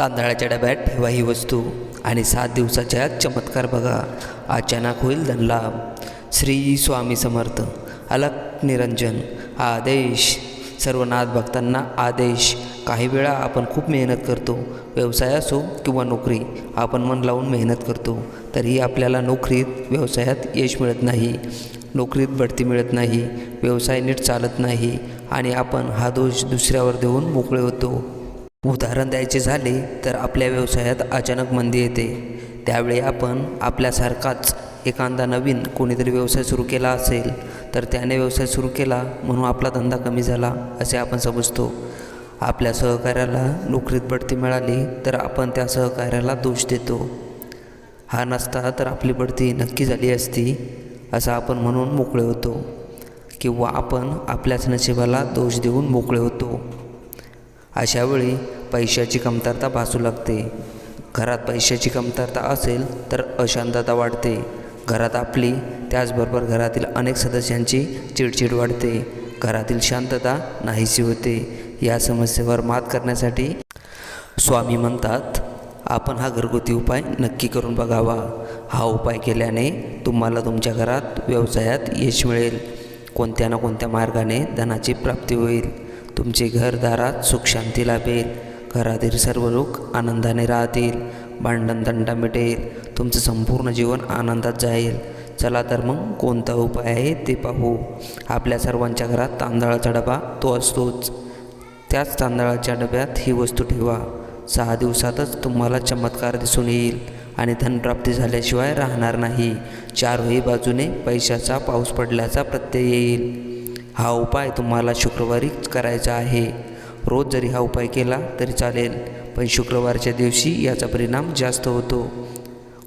तांदळाच्या डब्यात ठेवा ही वस्तू. आणि सात दिवसाच्या चमत्कार बघा. अचानक होईल धनलाभ श्री स्वामी समर्थ. अलक निरंजन. आदेश. सर्व नाथ भक्तांना आदेश. काही वेळा आपण खूप मेहनत करतो. व्यवसाय असो किंवा नोकरी आपण मन लावून मेहनत करतो. तरीही आपल्याला नोकरीत व्यवसायात यश मिळत नाही. नोकरीत बढती मिळत नाही. व्यवसाय नीट चालत नाही. आणि आपण हा दोष दुसऱ्यावर देऊन मोकळे होतो. उदाहरण द्यायचे झाले तर आपल्या व्यवसायात अचानक मंदी येते. त्यावेळी आपण आपल्यासारखाच एखादा नवीन कोणीतरी व्यवसाय सुरू केला असेल तर त्याने व्यवसाय सुरू केला म्हणून आपला धंदा कमी झाला असे आपण समजतो. आपल्या सहकार्याला नोकरीत बढती मिळाली तर आपण त्या सहकार्याला दोष देतो. हा नसता तर आपली बढती नक्की झाली असती असं आपण म्हणून मोकळे होतो. किंवा आपण आपल्याच नशिबाला दोष देऊन मोकळे होतो. अशावेळी पैशाची कमतरता भासू लागते. घरात पैशाची कमतरता असेल तर अशांतता वाढते. घरात आपली त्याचबरोबर घरातील अनेक सदस्यांची चिडचिड वाढते. घरातील शांतता नाहीशी होते. या समस्येवर मात करण्यासाठी स्वामी म्हणतात आपण हा घरगुती उपाय नक्की करून बघावा. हा उपाय केल्याने तुम्हाला तुमच्या घरात व्यवसायात यश मिळेल. कोणत्या ना कोणत्या मार्गाने धनाची प्राप्ती होईल. तुमचे घरदारात सुखशांती लाभेल. घरातील सर्व लोक आनंदाने राहतील. भांडण तंटा मिटेल. तुमचं संपूर्ण जीवन आनंदात जाईल. चला तर मग कोणता उपाय आहे ते पाहू. आपल्या सर्वांच्या घरात तांदळाचा डबा तो असतोच. त्याच तांदळाच्या डब्यात ही वस्तू ठेवा. सहा दिवसातच तुम्हाला चमत्कार दिसून येईल आणि धनप्राप्ती झाल्याशिवाय राहणार नाही. चारही बाजूने पैशाचा पाऊस पडल्याचा प्रत्यय येईल. हा उपाय तुम्हाला शुक्रवारीच करायचा आहे. रोज जरी हा उपाय केला तरी चालेल पण शुक्रवारच्या दिवशी याचा परिणाम जास्त होतो.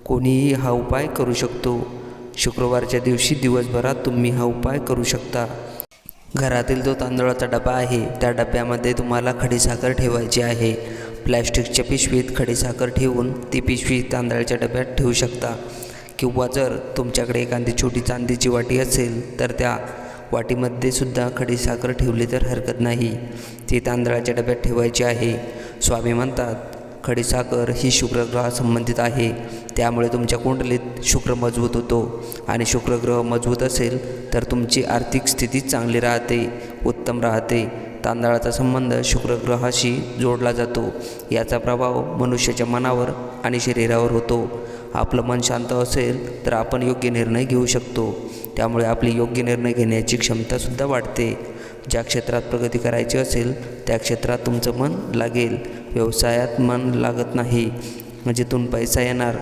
कोणीही हा उपाय करू शकतो. शुक्रवारच्या दिवशी दिवसभरात तुम्ही हा उपाय करू शकता. घरातील जो तांदळाचा डबा आहे त्या डब्यामध्ये तुम्हाला खडीसाखर ठेवायची आहे. प्लॅस्टिकच्या पिशवीत खडीसाखर ठेवून ती पिशवी तांदळाच्या डब्यात ठेवू शकता. किंवा जर तुमच्याकडे एखादी छोटी चांदीची वाटी असेल तर त्या वाटीमध्ये सुद्धा खडीसाखर ठेवली तर हरकत नाही. ती तांदळाच्या डब्यात ठेवायची आहे. स्वामी म्हणतात खडीसाखर ही शुक्रग्रहासंबंधित आहे. त्यामुळे तुमच्या कुंडलीत शुक्र मजबूत होतो. आणि शुक्रग्रह मजबूत असेल तर तुमची आर्थिक स्थिती चांगली राहते उत्तम राहते. तांदळाचा संबंध शुक्रग्रहाशी जोडला जातो. याचा प्रभाव मनुष्याच्या मनावर आणि शरीरावर होतो. आपलं मन शांत असेल तर आपण योग्य निर्णय घेऊ शकतो. त्यामुळे आपली योग्य निर्णय घेण्याची क्षमतासुद्धा वाढते. ज्या क्षेत्रात प्रगती करायची असेल त्या क्षेत्रात तुमचं मन लागेल. व्यवसायात मन लागत नाही म्हणजे जिथून पैसा येणार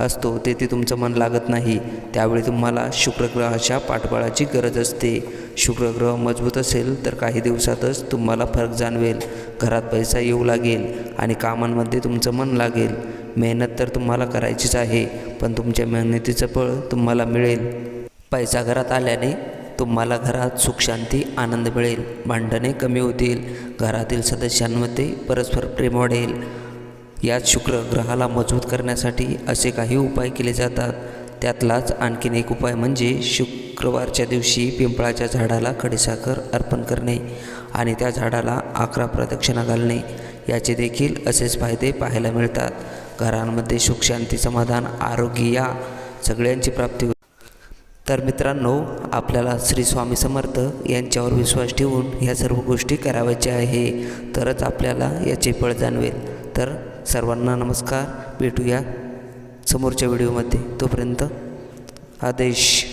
असतो तेथे तुमचं मन लागत नाही. त्यावेळी तुम्हाला शुक्रग्रहाच्या पाठबळाची गरज असते. शुक्रग्रह मजबूत असेल तर काही दिवसातच तुम्हाला फरक जाणवेल. घरात पैसा येऊ लागेल आणि कामांमध्ये तुमचं मन लागेल. मेहनत तर तुम्हाला करायचीच आहे पण तुमच्या मेहनतीचं फळ तुम्हाला मिळेल. पैसा घरात आल्याने तुम्हाला घरात सुखशांती आनंद मिळेल. भांडणे कमी होतील. घरातील सदस्यांमध्ये परस्पर प्रेम वाढेल. यात शुक्र ग्रहाला मजबूत करण्यासाठी असे काही उपाय केले जातात. त्यातलाच आणखीन एक उपाय म्हणजे शुक्रवारच्या दिवशी पिंपळाच्या झाडाला खडीसाखर अर्पण करणे आणि त्या झाडाला अकरा प्रदक्षिणा घालणे. याचे देखील असेच फायदे पाहायला मिळतात. घरांमध्ये सुखशांती समाधान आरोग्य या सगळ्यांची प्राप्ती तर मित्रांनो आपल्याला श्री स्वामी समर्थ यांच्यावर विश्वास ठेवून ह्या सर्व गोष्टी करावयाच्या आहे. तरच आपल्याला याचे फळ जाणवेल. तर सर्वांना नमस्कार. भेटूया समोरच्या व्हिडिओमध्ये. तोपर्यंत आदेश.